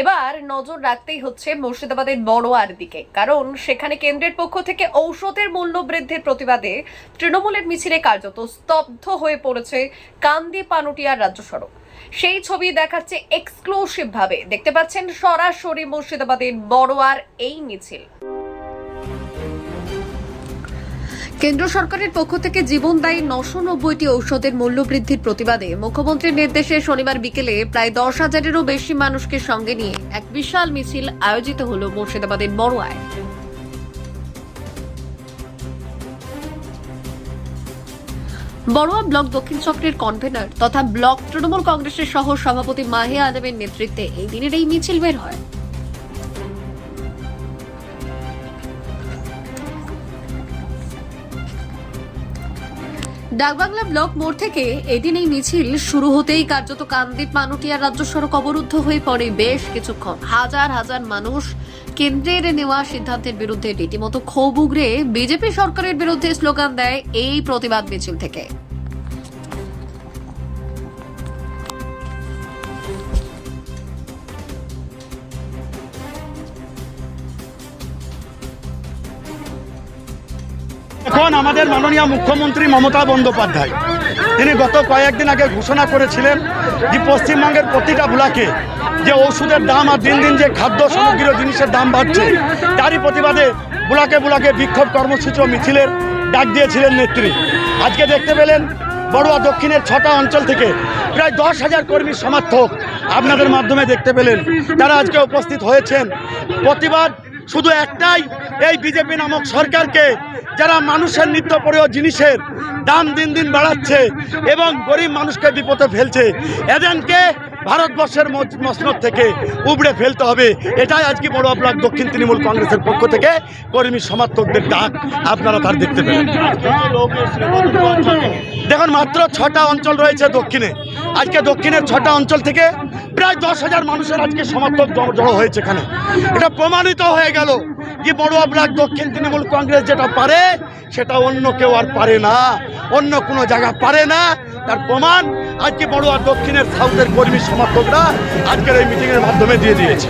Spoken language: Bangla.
এবার নজর রাখতেই হচ্ছে মুর্শিদাবাদের বড়োয়ার দিকে, কারণ সেখানে কেন্দ্রের পক্ষ থেকে ঔষধের মূল্য বৃদ্ধির প্রতিবাদে তৃণমূলের মিছিলে কার্যত স্তব্ধ হয়ে পড়েছে কান্দি পানুটিয়ার রাজ্য সড়ক। সেই ছবি দেখাচ্ছে এক্সক্লুসিভ ভাবে। দেখতে পাচ্ছেন সরাসরি মুর্শিদাবাদের বড়োয়ার এই মিছিল। কেন্দ্র সরকারের পক্ষ থেকে জীবনদায়ী নশো নব্বইটি ঔষধের মূল্য বৃদ্ধির প্রতিবাদে মুখ্যমন্ত্রীর নির্দেশে শনিবার বিকেলে প্রায় দশ হাজারেরও বেশি মানুষকে সঙ্গে নিয়ে এক বিশাল মিছিল আয়োজিত হল মুর্শিদাবাদের বড়োয়ায় বড়ুয়া ব্লক দক্ষিণ চক্রের কনভেনর তথা ব্লক তৃণমূল কংগ্রেসের সহ সভাপতি মাহে আলমের নেতৃত্বে এই দিনের এই মিছিল বের হয়। ডাকবাংলা ব্লক মোড় থেকে এদিন এই মিছিল শুরু হতেই কার্যত কান্দিপ মানুটিয়ার রাজ্য সড়ক অবরুদ্ধ হয়ে পড়ে বেশ কিছুক্ষণ। হাজার হাজার মানুষ কেন্দ্রের নেওয়া সিদ্ধান্তের বিরুদ্ধে রীতিমতো ক্ষোভ উগড়ে বিজেপি সরকারের বিরুদ্ধে স্লোগান দেয় এই প্রতিবাদ মিছিল থেকে। এখন আমাদের মাননীয় মুখ্যমন্ত্রী মমতা বন্দ্যোপাধ্যায়? তিনি গত কয়েকদিন আগে ঘোষণা করেছিলেন যে পশ্চিমবঙ্গের প্রতিটা ব্লকে যে ওষুধের দাম আর দিন দিন যে খাদ্য সামগ্রী জিনিসের দাম বাড়ছে, তারই প্রতিবাদে ব্লকে ব্লকে বিক্ষোভ কর্মসূচি ও মিছিলের ডাক দিয়েছিলেন নেত্রী। আজকে দেখতে পেলেন বড়ুয়া দক্ষিণের ছটা অঞ্চল থেকে প্রায় দশ হাজার কর্মী সমর্থক আপনাদের মাধ্যমে দেখতে পেলেন। তারা আজকে উপস্থিত হয়েছেন। প্রতিবাদ শুধু একটাই, এই বিজেপি নামক সরকারকে যারা মানুষের নিত্য প্রয়োগ জিনিসের দাম দিন দিন বাড়াচ্ছে এবং গরিব মানুষকে বিপদে ফেলছে, এদেরকে ভারতবর্ষের মসনদ থেকে উবড়ে ফেলতে হবে। এটাই আজকে বড় আপনার দক্ষিণ তৃণমূল কংগ্রেসের পক্ষ থেকে কর্মী সমর্থকদের ডাক। আপনারা তার দেখতে পেলেন। দেখুন, মাত্র ছটা অঞ্চল রয়েছে দক্ষিণে। আজকে দক্ষিণের ছটা অঞ্চল থেকে প্রায় দশ হাজার মানুষের আজকে সমর্থক জড়ো- হয়েছে এখানে। এটা প্রমাণিত হয়ে গেল যে বড় আপনার দক্ষিণ তৃণমূল কংগ্রেস যেটা পারে, সেটা অন্য কেউ আর পারে না। অন্য কোনো জায়গা পারে না। তার প্রমাণ আজকে বড়ুয়া দক্ষিণের সাউথের কর্মী সমর্থকরা আজকের এই মিটিংয়ের মাধ্যমে দিয়ে দিয়েছে।